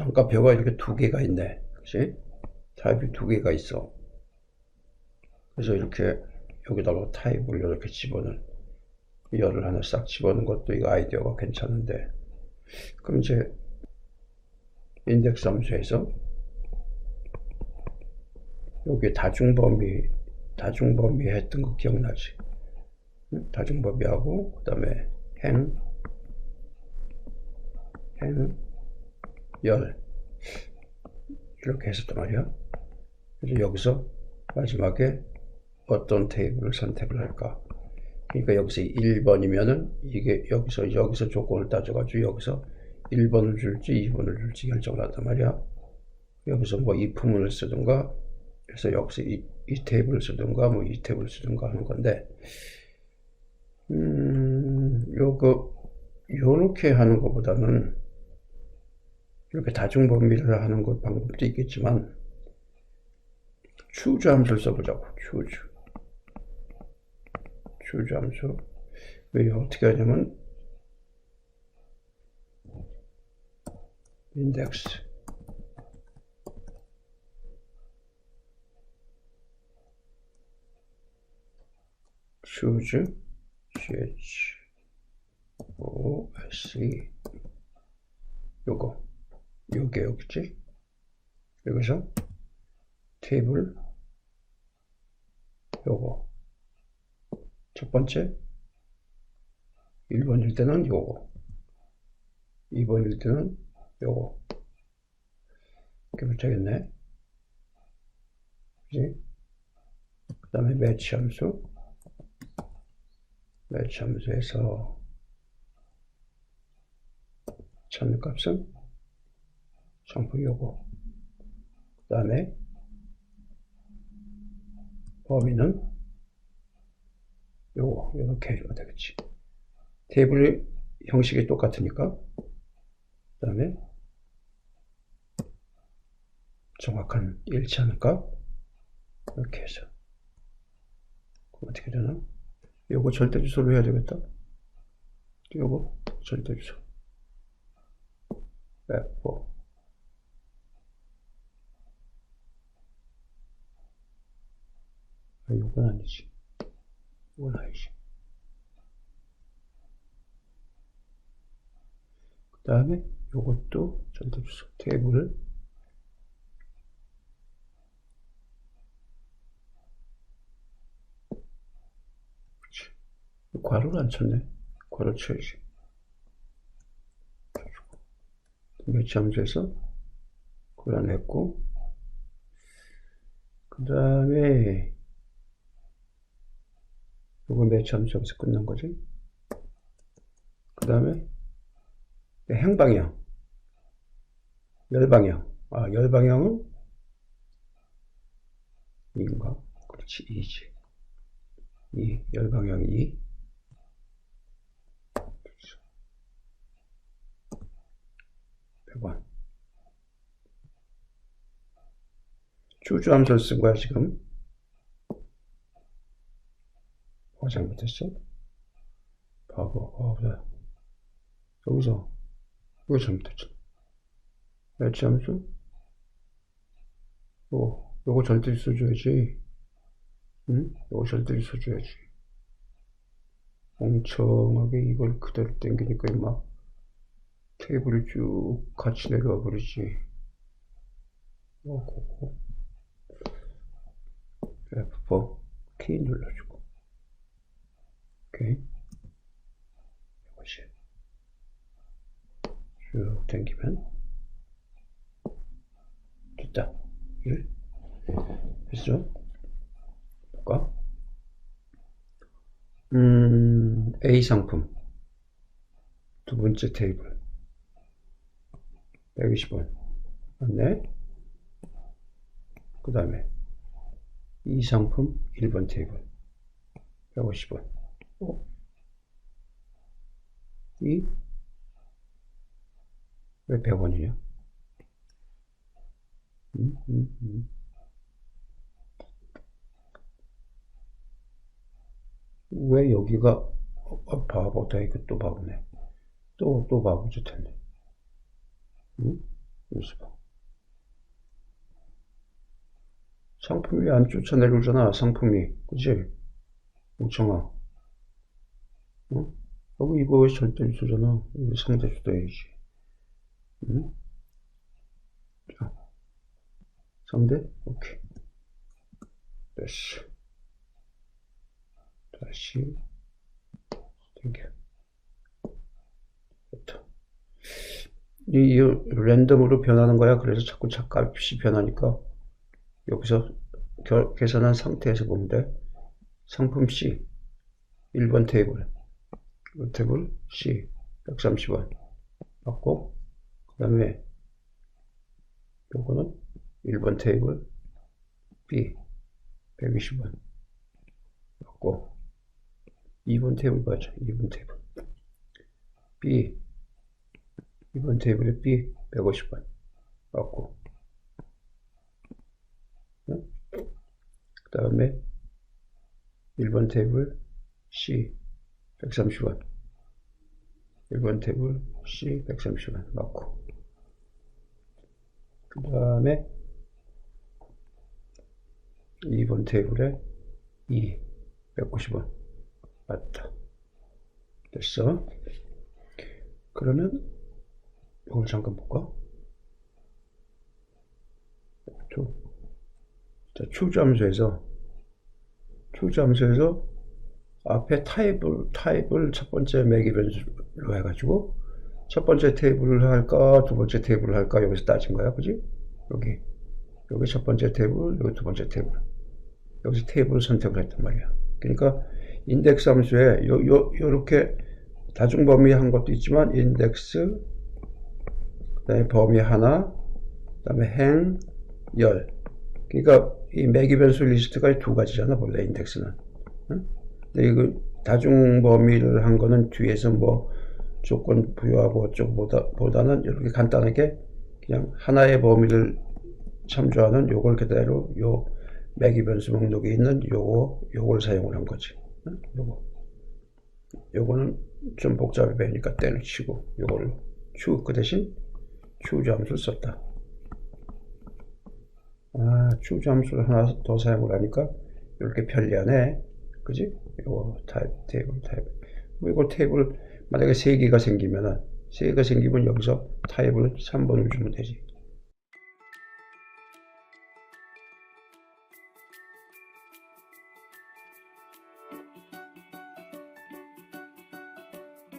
단가표가 이렇게 두 개가 있네. 그치? 타입이 두 개가 있어. 그래서 이렇게 여기다가 타입을 이렇게 집어넣은 열을 하나 싹 집어넣은 것도 이거 아이디어가 괜찮은데 그럼 이제 인덱스 함수에서 여기 다중범위 다중범위 했던 거 기억나지? 응? 다중범위하고 그 다음에 행, 행, 열 이렇게 했었단 말이야. 그래서 여기서 마지막에 어떤 테이블을 선택을 할까? 그러니까 여기서 1번이면은 이게 여기서 여기서 조건을 따져가지고 여기서 1번을 줄지 2번을 줄지 결정을 한단 말이야. 여기서 뭐 if문을 쓰든가 그래서 여기서 이, 이 테이블을 쓰든가 뭐 이 테이블을 쓰든가 하는 건데 음 요거 요렇게 하는 것보다는 이렇게 다중범위를 하는 것 방법도 있겠지만 추주 함수를 써보자고 추주. 추주 함수. 왜 어떻게 하냐면 인덱스. choose ch o s e. 요거 요게 여기지? 여기서 테이블 요거. 첫 번째 1번일 때는 요거. 2번일 때는 요거. 이렇게 붙여야겠네. 그지? 그 다음에 매치 함수. 매치 함수에서 찾는 값은 상품 요거. 그 다음에 범위는 요거 이렇게 해주면 되겠지. 테이블 형식이 똑같으니까. 그 다음에 정확한 일치하는 값 이렇게 해서 어떻게 되나? 요거 절대 주소로 해야 되겠다. 요거 절대 주소. F4 아, 요건 아니지. 이건 아니지. 그 다음에 요것도 절대주소 테이블을 그치. 괄호를 안 쳤네. 괄호 쳐야지. 매치 함수에서 골라냈고 그 다음에 요거 매치 함수 여기서 끝난 거지. 그 다음에 행방향. 열방향. 아 열방향은 인가? 그렇지 2지. 2 열방향 2 100원. 주주 함수를 쓴 거야, 지금. 어, 잘못했어? 바보, 어, 그래. 여기서, 이거 잘못했죠. 매치 함수? 어, 요거 절대 써줘야지. 응? 요거 절대 써줘야지. 멍청하게 이걸 그대로 땡기니까, 막 테이블이 쭉 같이 내려와 버리지. 어, 그거. F4 키 눌러주고. 오케이. 이것이. 쭉 당기면. 됐다. 1. 됐죠? 볼까? 음, A 상품. 두 번째 테이블. 120원. 맞네. 그 다음에 이 상품 1번 테이블 150원. 어? 이? 왜 100원이냐? 음, 음, 음. 왜 여기가 어, 바보다 이거 또 바보네. 또, 또 바보짓 했네. 응? 여기서 봐. 상품이 안 쫓아내려오잖아, 상품이. 그치? 멍청아. 응? 여기 이거 왜 절대 주소잖아. 이거 상대 주도 해야지. 응? 자. 상대? 오케이. 됐어. 다시. 땡겨. 됐다. 이, 이 랜덤으로 변하는 거야. 그래서 자꾸 값이 변하니까 여기서 결- 계산한 상태에서 보면 돼. 상품 C 1번 테이블 1번 테이블 C 130원 맞고 그 다음에 요거는 1번 테이블 B 120원 맞고 2번 테이블 봐줘 2번 테이블. B 2번 테이블에 B 150원 맞고 그 다음에 1번 테이블 C 130원. 1번 테이블 C 130원 맞고. 그 다음에 2번 테이블에 E 190원. 맞다. 됐어. 그러면 이걸 잠깐 볼까? 초 자, 추잠수에서 추잠수에서 앞에 타입을 타입을 첫 번째 매기 변수로 해가지고 첫 번째 테이블을 할까 두 번째 테이블을 할까 여기서 따진 거야, 그지? 여기 여기 첫 번째 테이블, 여기 두 번째 테이블 여기서 테이블을 선택을 했단 말이야. 그러니까 인덱스 함수에 요, 요, 요렇게 다중 범위 한 것도 있지만 인덱스 그 다음에 범위 하나 그 다음에 행, 열 그러니까 이 매기 변수 리스트가 두 가지잖아 본래 인덱스는 응? 근데 이거 다중 범위를 한 거는 뒤에서 뭐 조건 부여하고 어쩌고보다 보다는 이렇게 간단하게 그냥 하나의 범위를 참조하는 요걸 그대로 요 매기 변수 목록에 있는 요거 요걸 사용을 한 거지 응? 요거 요거는 좀 복잡해 보이니까 때를 치고 요거를 추그 대신 추 함수를 썼다 아, 추 함수를 하나 더 사용을 하니까 이렇게 편리하네. 그지? 이거 타입, 테이블, 타입. 뭐 이거 테이블, 만약에 세 개가 생기면은, 세 개가 생기면 여기서 타입을 3번을 주면 되지.